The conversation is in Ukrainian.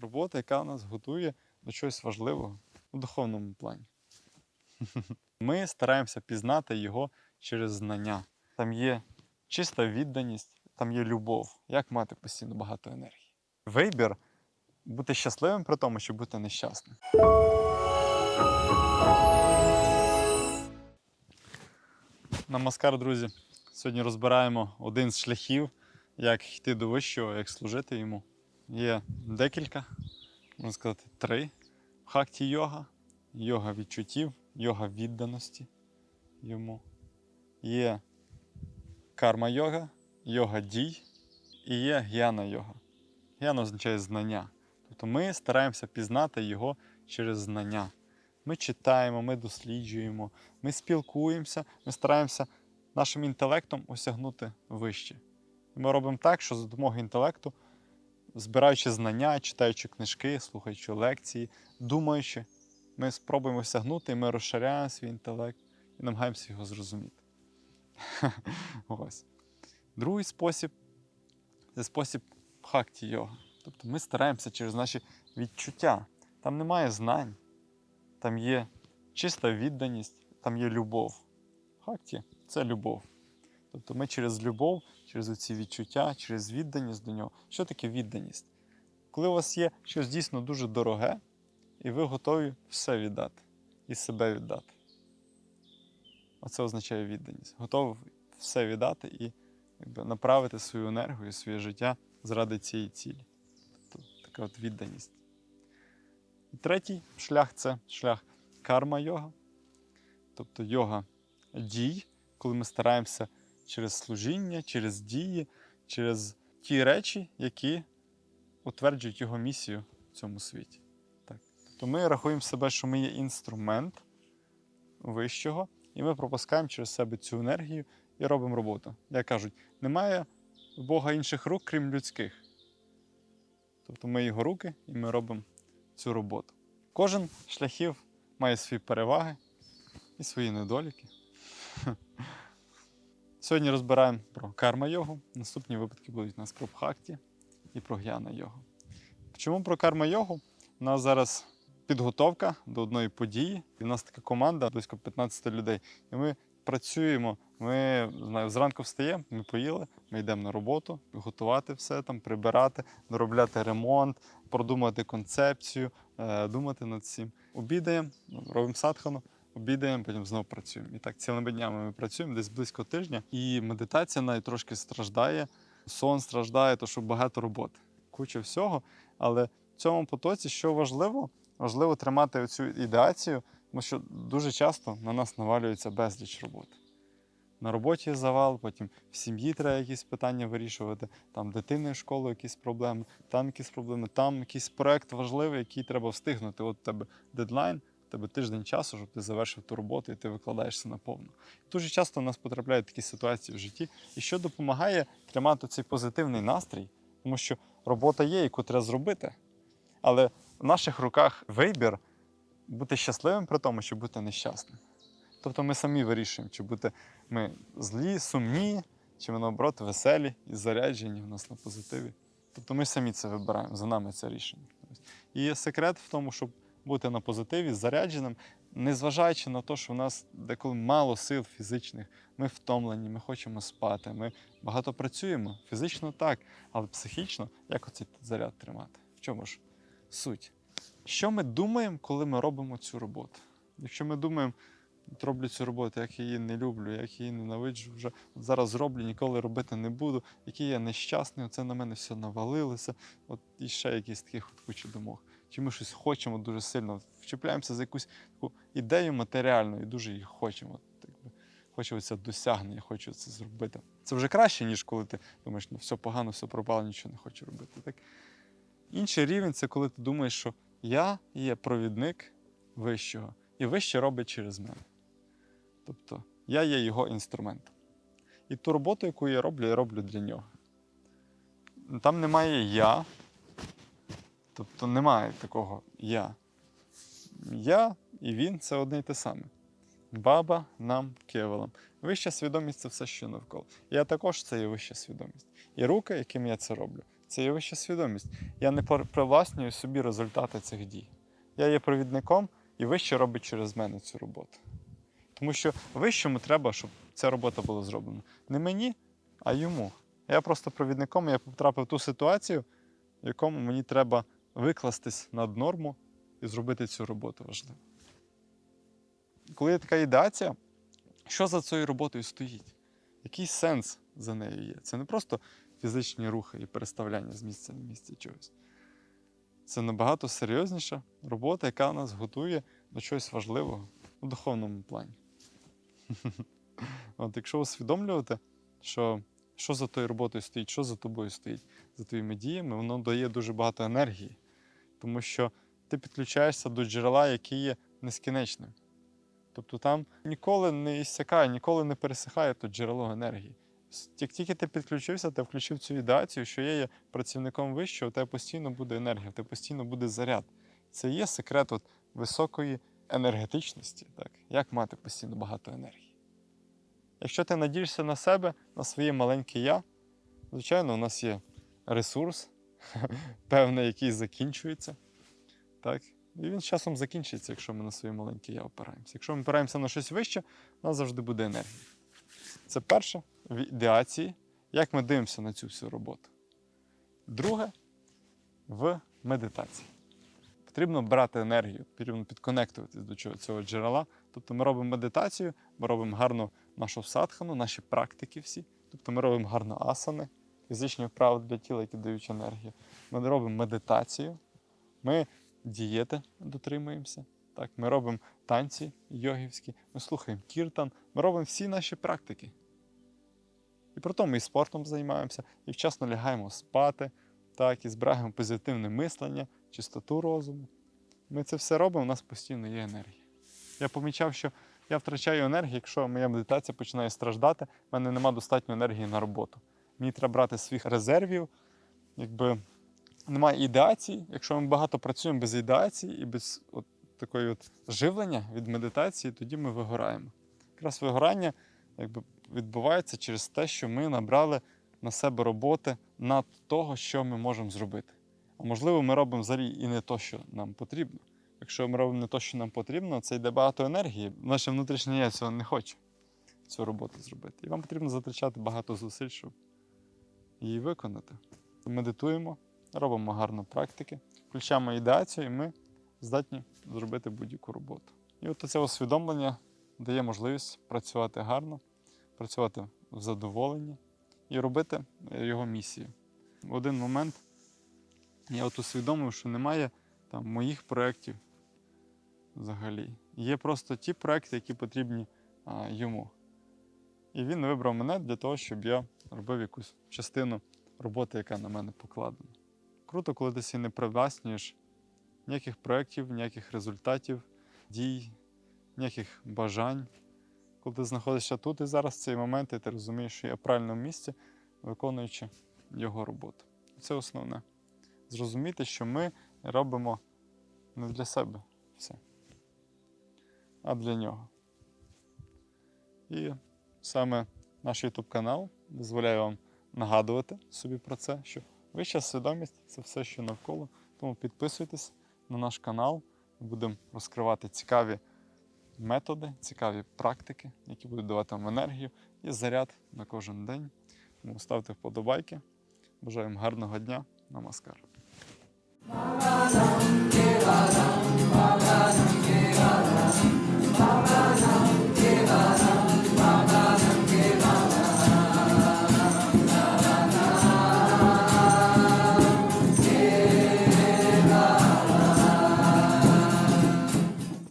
робота, яка нас готує до чогось важливого у духовному плані. Ми стараємося пізнати його через знання. Там є чиста відданість, там є любов. Як мати постійно багато енергії? Вибір бути щасливим при тому, щоб бути нещасним. Намаскар, друзі. Сьогодні розбираємо один з шляхів, як йти до вищого, як служити йому. Є декілька, можна сказати, три. В хакті йога, йога відчуттів, йога відданості йому. Є карма йога, йога дій і є гьяна йога. Гьяна означає знання. Тобто ми стараємося пізнати його через знання. Ми читаємо, ми досліджуємо, ми спілкуємося, ми стараємося нашим інтелектом осягнути вище. Ми робимо так, що за допомогою інтелекту, збираючи знання, читаючи книжки, слухаючи лекції, думаючи, ми спробуємо осягнути, і ми розширяємо свій інтелект і намагаємося його зрозуміти. Ось. Другий спосіб це спосіб хакті йога. Тобто ми стараємося через наші відчуття. Там немає знань, там є чиста відданість, там є любов. Хакті це любов. Тобто ми через любов, через ці відчуття, через відданість до нього. Що таке відданість? Коли у вас є щось дійсно дуже дороге, і ви готові все віддати і себе віддати. Оце означає відданість. Готовий все віддати і якби, направити свою енергію, своє життя заради цієї цілі. Тобто така от відданість. І третій шлях це шлях карма-йога, тобто йога дій, коли ми стараємося через служіння, через дії, через ті речі, які утверджують його місію в цьому світі. Так. Тобто ми рахуємо себе, що ми є інструмент вищого, і ми пропускаємо через себе цю енергію і робимо роботу. Як кажуть, немає в Бога інших рук, крім людських. Тобто ми його руки і ми робимо цю роботу. Кожен шляхів має свої переваги і свої недоліки. Сьогодні розбираємо про карма-йогу. Наступні випадки будуть у нас про бхакті і про гьяна йогу. Чому про карма-йогу? У нас зараз підготовка до одної події. І в нас така команда близько 15 людей. І ми працюємо. Ми знаю, зранку встаємо, ми поїли, ми йдемо на роботу, готувати все там, прибирати, доробляти ремонт, продумати концепцію, е, думати над цим. Обідаємо, робимо садхану, обідаємо, потім знову працюємо. І так цілими днями ми працюємо десь близько тижня. І медитація навіть трошки страждає, сон страждає, то що багато роботи, куча всього. Але в цьому потоці, що важливо, важливо тримати цю ідеацію, тому що дуже часто на нас навалюється безліч роботи. На роботі завал, потім в сім'ї треба якісь питання вирішувати, там дитини школу якісь проблеми, там якісь проблеми, там якийсь проект важливий, який треба встигнути. От у тебе дедлайн, тебе тиждень часу, щоб ти завершив ту роботу і ти викладаєшся наповну. Дуже часто в нас потрапляють такі ситуації в житті, і що допомагає тримати цей позитивний настрій, тому що робота є, яку треба зробити. Але в наших руках вибір бути щасливим при тому, щоб бути нещасним. Тобто ми самі вирішуємо, чи бути ми злі, сумні, чи ми наоборот веселі і заряджені в нас на позитиві. Тобто ми самі це вибираємо, за нами це рішення. Ось. І секрет в тому, щоб бути на позитиві, зарядженим, незважаючи на те, що в нас деколи мало сил фізичних, ми втомлені, ми хочемо спати, ми багато працюємо, фізично так, але психічно як оцей заряд тримати? В чому ж суть? Що ми думаємо, коли ми робимо цю роботу? Якщо ми думаємо, роблю цю роботу, як її не люблю, як її ненавиджу, вже зараз зроблю, ніколи робити не буду, який я нещасний, оце на мене все навалилося. От і ще якісь таких от куча думок. Чи ми щось хочемо дуже сильно, вчіпляємося за якусь таку ідею матеріальну і дуже її хочемо. Хочу це досягнення, хочу це зробити. Це вже краще, ніж коли ти думаєш, ну все погано, все пропало, нічого не хочу робити. Так? Інший рівень це коли ти думаєш, що я є провідник вищого, і вище робить через мене. Тобто я є його інструментом. І ту роботу, яку я роблю, я роблю для нього. Там немає я, тобто немає такого я. Я і він це одне й те саме. Баба нам кевелам. Вища свідомість це все, що навколо. Я також це є вища свідомість. І руки, яким я це роблю, це є вища свідомість. Я не привласнюю собі результати цих дій. Я є провідником, і вище робить через мене цю роботу. Тому що вищому треба, щоб ця робота була зроблена. Не мені, а йому. Я просто провідником, я потрапив в ту ситуацію, в якому мені треба викластись над норму і зробити цю роботу важливо. Коли є така ідеація, що за цією роботою стоїть? Який сенс за нею є? Це не просто фізичні рухи і переставляння з місця на місце чогось. Це набагато серйозніша робота, яка нас готує до чогось важливого у духовному плані. От якщо усвідомлювати, що, що за тою роботою стоїть, що за тобою стоїть, за твоїми діями, воно дає дуже багато енергії, тому що ти підключаєшся до джерела, яке є нескінченним. Тобто там ніколи не іссякає, ніколи не пересихає то джерело енергії. Як тільки ти підключився, ти включив цю ідеацію, що я є працівником вищого, у тебе постійно буде енергія, у тебе постійно буде заряд. Це є секрет от високої енергетичності, так? як мати постійно багато енергії. Якщо ти надієшся на себе, на своє маленьке я, звичайно, у нас є ресурс, певний, який закінчується. Так? І він з часом закінчиться, якщо ми на своє маленьке я опираємося. Якщо ми опираємося на щось вище, у нас завжди буде енергія. Це перше в ідеації, як ми дивимося на цю всю роботу. Друге в медитації. Потрібно брати енергію, потрібно підконектуватись до цього джерела. Тобто ми робимо медитацію, ми робимо гарно нашу садхану, наші практики всі. Тобто ми робимо гарно асани, фізичні вправи для тіла, які дають енергію. Ми робимо медитацію, ми дієти дотримуємося. Так, ми робимо танці йогівські, ми слухаємо кіртан, ми робимо всі наші практики. І при тому і спортом займаємося, і вчасно лягаємо спати, так, і збираємо позитивне мислення, чистоту розуму. Ми це все робимо, у нас постійно є енергія. Я помічав, що я втрачаю енергію, якщо моя медитація починає страждати, в мене нема достатньо енергії на роботу. Мені треба брати своїх резервів, якби немає ідеації. Якщо ми багато працюємо без ідеації і без от такої от живлення від медитації, тоді ми вигораємо. Якраз вигорання якби, відбувається через те, що ми набрали на себе роботи над того, що ми можемо зробити. А можливо, ми робимо взагалі і не то, що нам потрібно. Якщо ми робимо не те, що нам потрібно, це йде багато енергії. Наше внутрішнє я цього не хоче цю роботу зробити. І вам потрібно затрачати багато зусиль, щоб її виконати. Медитуємо, робимо гарно практики, включаємо ідеацію, і ми здатні зробити будь-яку роботу. І от це усвідомлення дає можливість працювати гарно, працювати в задоволенні і робити е, його місію. В один момент я от усвідомив, що немає там моїх проєктів взагалі. Є просто ті проекти, які потрібні а, йому. І він вибрав мене для того, щоб я робив якусь частину роботи, яка на мене покладена. Круто, коли ти не привласнюєш ніяких проєктів, ніяких результатів, дій, ніяких бажань. Коли ти знаходишся тут і зараз в цей момент, і ти розумієш, що я в правильному місці, виконуючи його роботу. Це основне. Зрозуміти, що ми робимо не для себе все, а для нього. І саме наш YouTube канал дозволяє вам нагадувати собі про це, що вища свідомість це все, що навколо. Тому підписуйтесь на наш канал. Будемо розкривати цікаві методи, цікаві практики, які будуть давати вам енергію і заряд на кожен день. Тому ставте вподобайки. Бажаю вам гарного дня. Намаскар.